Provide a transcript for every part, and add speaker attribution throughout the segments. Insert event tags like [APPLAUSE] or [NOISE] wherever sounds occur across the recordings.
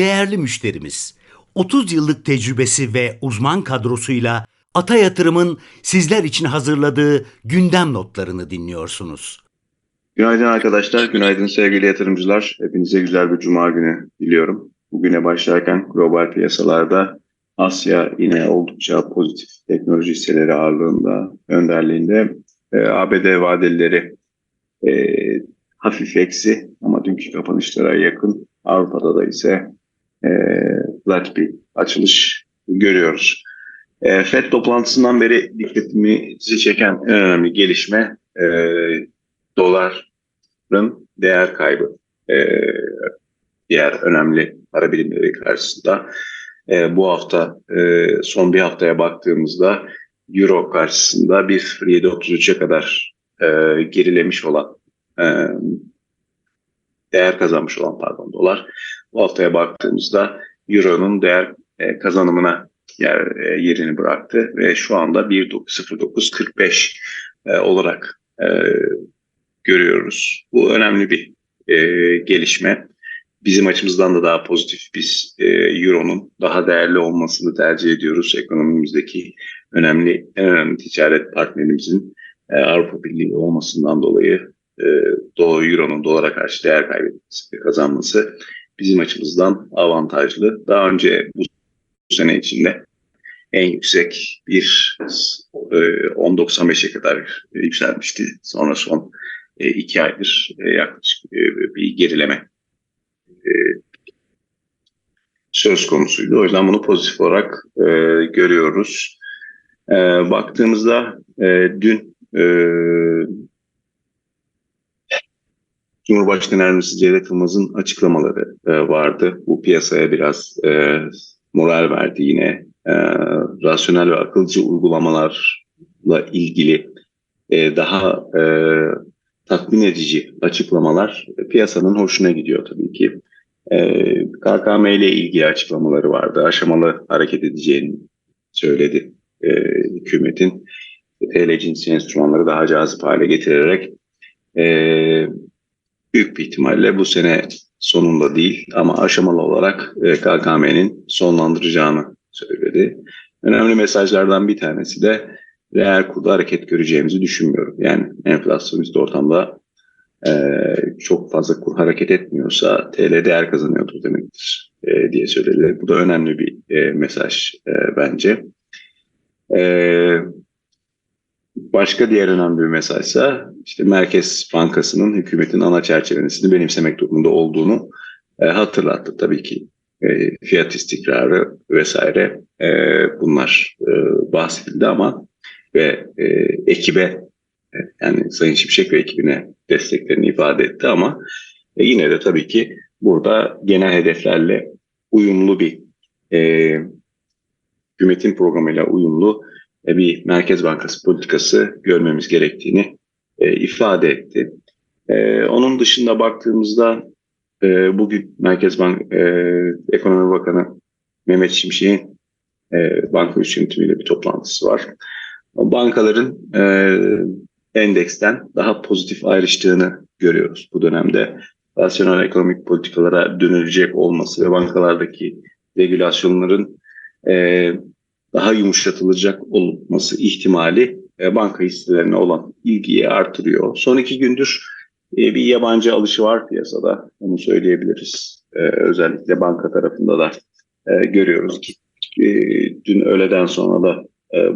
Speaker 1: değerli müşterimiz. 30 yıllık tecrübesi ve uzman kadrosuyla Ata Yatırım'ın sizler için hazırladığı gündem notlarını dinliyorsunuz.
Speaker 2: Günaydın arkadaşlar, günaydın sevgili yatırımcılar. Hepinize güzel bir cuma günü diliyorum. Bugüne başlarken global piyasalarda Asya yine oldukça pozitif teknoloji hisseleri ağırlığında, önderliğinde. E, ABD vadelileri e, hafif eksi ama dünkü kapanışlara yakın. Avrupa'da da ise e, bir açılış görüyoruz. E, FED toplantısından beri dikkatimizi çeken en önemli gelişme e, doların değer kaybı. E, diğer önemli para birimleri karşısında. E, bu hafta e, son bir haftaya baktığımızda Euro karşısında 1.0733'e kadar e, gerilemiş olan e, değer kazanmış olan pardon dolar. Bu haftaya baktığımızda Euro'nun değer e, kazanımına yer, e, yerini bıraktı ve şu anda 1.0945 e, olarak görüyoruz. Bu önemli bir gelişme. Bizim açımızdan da daha pozitif. Biz e, Euro'nun daha değerli olmasını tercih ediyoruz. Ekonomimizdeki önemli en önemli ticaret partnerimizin e, Avrupa Birliği olmasından dolayı e, Doğu Euro'nun dolara karşı değer kaybetmesi, kazanması bizim açımızdan avantajlı. Daha önce bu sene içinde en yüksek bir e, 10.95'e kadar yükselmişti. Sonra son e, iki aydır e, yaklaşık e, bir gerileme söz konusuydu. O yüzden bunu pozitif olarak görüyoruz. Baktığımızda dün Cumhurbaşkanı Erdoğan Cevdet Yılmaz'ın açıklamaları e, vardı. Bu piyasaya biraz e, moral verdi yine. E, rasyonel ve akılcı uygulamalarla ilgili e, daha e, tatmin edici açıklamalar piyasanın hoşuna gidiyor tabii ki. E, KKM ile ilgili açıklamaları vardı. Aşamalı hareket edeceğini söyledi e, hükümetin. TL cinsi enstrümanları daha cazip hale getirerek e, büyük bir ihtimalle bu sene sonunda değil ama aşamalı olarak e, KKM'nin sonlandıracağını söyledi. Önemli mesajlardan bir tanesi de reel kurda hareket göreceğimizi düşünmüyorum. Yani enflasyonist ortamda e, çok fazla kur hareket etmiyorsa TL değer kazanıyordur demektir e, diye söyledi. Bu da önemli bir mesaj bence. Başka diğer önemli bir mesajsa işte Merkez Bankası'nın hükümetin ana çerçevesini benimsemek durumunda olduğunu e, hatırlattı. Tabii ki e, fiyat istikrarı vesaire e, bunlar e, bahsedildi ama ve e, ekibe e, yani Sayın Şimşek ve ekibine desteklerini ifade etti ama e, yine de tabii ki burada genel hedeflerle uyumlu bir e, hükümetin programıyla uyumlu bir Merkez Bankası politikası görmemiz gerektiğini e, ifade etti. E, onun dışında baktığımızda e, bugün Merkez Bank e, Ekonomi Bakanı Mehmet Şimşek'in e, banka üst yönetimiyle bir toplantısı var bankaların e, endeksten daha pozitif ayrıştığını görüyoruz bu dönemde. Rasyonel ekonomik politikalara dönülecek olması ve bankalardaki regülasyonların e, daha yumuşatılacak olması ihtimali e, banka hisselerine olan ilgiyi artırıyor. Son iki gündür e, bir yabancı alışı var piyasada, onu söyleyebiliriz. E, özellikle banka tarafında da görüyoruz ki dün öğleden sonra da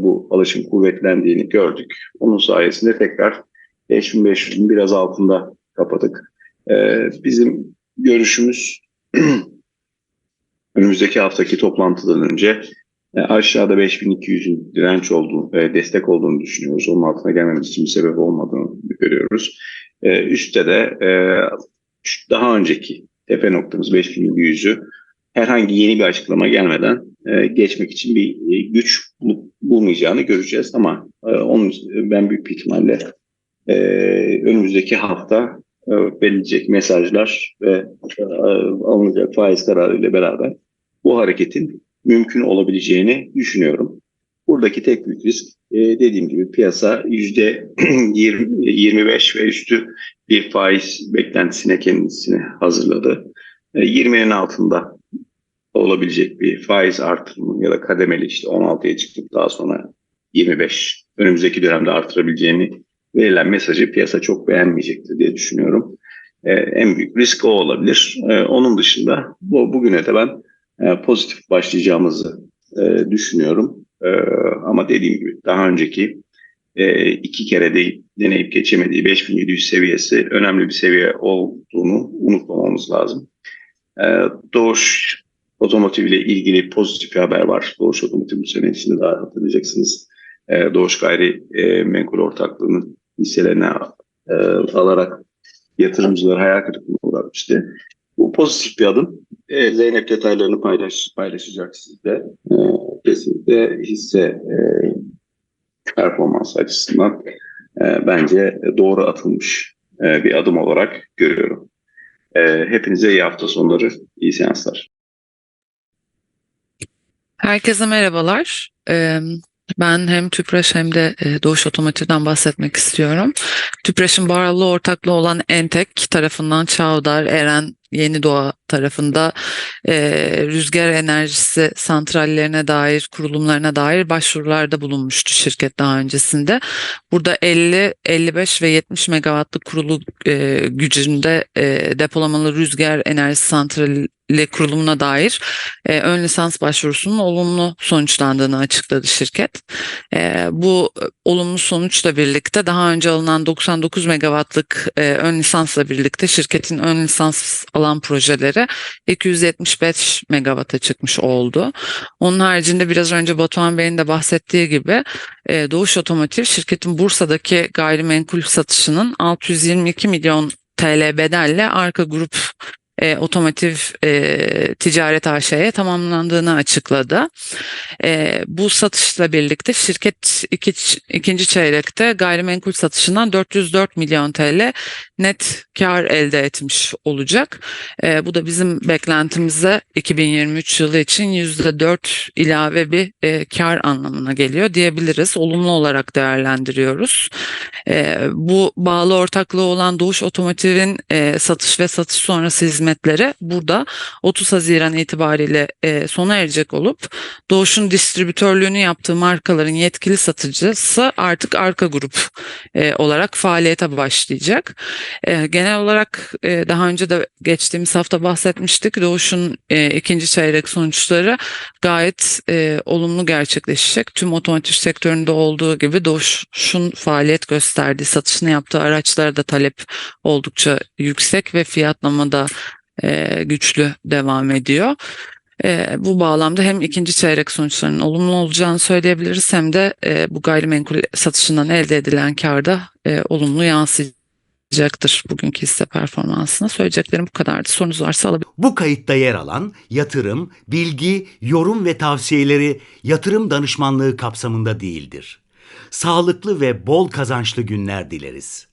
Speaker 2: bu alışım kuvvetlendiğini gördük. Onun sayesinde tekrar 5500'ün biraz altında kapadık. Bizim görüşümüz [CLEARS THROAT] önümüzdeki haftaki toplantıdan önce aşağıda 5200'ün direnç olduğunu ve destek olduğunu düşünüyoruz. Onun altına gelmemiz için bir sebep olmadığını görüyoruz. Üstte de daha önceki tepe noktamız 5100'ü herhangi yeni bir açıklama gelmeden e, geçmek için bir e, güç bulmayacağını göreceğiz ama e, onun ben büyük bir ihtimalle e, önümüzdeki hafta e, verilecek mesajlar ve e, alınacak faiz kararı ile beraber bu hareketin mümkün olabileceğini düşünüyorum. Buradaki tek büyük risk e, dediğim gibi piyasa yüzde [CLEARS THROAT] 25 ve üstü bir faiz beklentisine kendisini hazırladı. 20'nin e, altında olabilecek bir faiz artırımı ya da kademeli işte 16'ya çıkıp daha sonra 25 önümüzdeki dönemde artırabileceğini verilen mesajı piyasa çok beğenmeyecektir diye düşünüyorum. Ee, en büyük risk o olabilir. Ee, onun dışında bu, bugüne de ben e, pozitif başlayacağımızı e, düşünüyorum. Ee, ama dediğim gibi daha önceki e, iki kere de deneyip geçemediği 5700 seviyesi önemli bir seviye olduğunu unutmamamız lazım. Doğuş Otomotiv ile ilgili pozitif bir haber var. Doğuş Otomotiv bu sene içinde daha hatırlayacaksınız. Ee, Doğuş Gayri e, Menkul Ortaklığı'nın hisselerine e, alarak yatırımcıları hayal kırıklığına uğratmıştı. Bu pozitif bir adım. E, Zeynep detaylarını paylaş, paylaşacak sizde. E, kesinlikle hisse e, performans açısından e, bence doğru atılmış e, bir adım olarak görüyorum. E, hepinize iyi hafta sonları, iyi seanslar.
Speaker 3: Herkese merhabalar. Ee, Ben hem Tüpraş hem de e, Doğuş Otomotiv'den bahsetmek istiyorum. Tüpraş'ın bağlı ortaklığı olan Entek tarafından Çavdar, Eren, Yeni Doğa tarafında e, rüzgar enerjisi santrallerine dair, kurulumlarına dair başvurularda bulunmuştu şirket daha öncesinde. Burada 50, 55 ve 70 megawattlık kurulu e, gücünde e, depolamalı rüzgar enerjisi santrali kurulumuna dair e, ön lisans başvurusunun olumlu sonuçlandığını açıkladı şirket. E, bu e, olumlu sonuçla birlikte daha önce alınan 99 megawattlık e, ön lisansla birlikte şirketin ön lisans alan projeleri 275 megawata çıkmış oldu. Onun haricinde biraz önce Batuhan Bey'in de bahsettiği gibi e, Doğuş Otomotiv şirketin Bursa'daki gayrimenkul satışının 622 milyon TL bedelle Arka Grup e, Otomotiv e, Ticaret AŞ'ye tamamlandığını açıkladı. E, bu satışla birlikte şirket iki, ikinci çeyrekte gayrimenkul satışından 404 milyon TL net kar elde etmiş olacak. E, bu da bizim beklentimize 2023 yılı için %4 ilave bir e, kar anlamına geliyor diyebiliriz. Olumlu olarak değerlendiriyoruz. E, bu bağlı ortaklığı olan Doğuş Otomotiv'in e, satış ve satış sonrası hizmetleri burada 30 Haziran itibariyle e, sona erecek olup Doğuş'un distribütörlüğünü yaptığı markaların yetkili satıcısı artık Arka Grup e, olarak faaliyete başlayacak. E, genel olarak e, daha önce de geçtiğimiz hafta bahsetmiştik. Doğuş'un e, ikinci çeyrek sonuçları gayet e, olumlu gerçekleşecek. Tüm otomotiv sektöründe olduğu gibi Doğuş'un faaliyet gösterdiği, satışını yaptığı araçlara da talep oldukça yüksek ve fiyatlamada e, güçlü devam ediyor. E, bu bağlamda hem ikinci çeyrek sonuçlarının olumlu olacağını söyleyebiliriz hem de e, bu gayrimenkul satışından elde edilen karda olumlu yansıyacaktır bugünkü hisse performansına. Söyleyeceklerim bu kadardı. Sorunuz varsa alabilirim.
Speaker 1: Bu kayıtta yer alan yatırım, bilgi, yorum ve tavsiyeleri yatırım danışmanlığı kapsamında değildir. Sağlıklı ve bol kazançlı günler dileriz.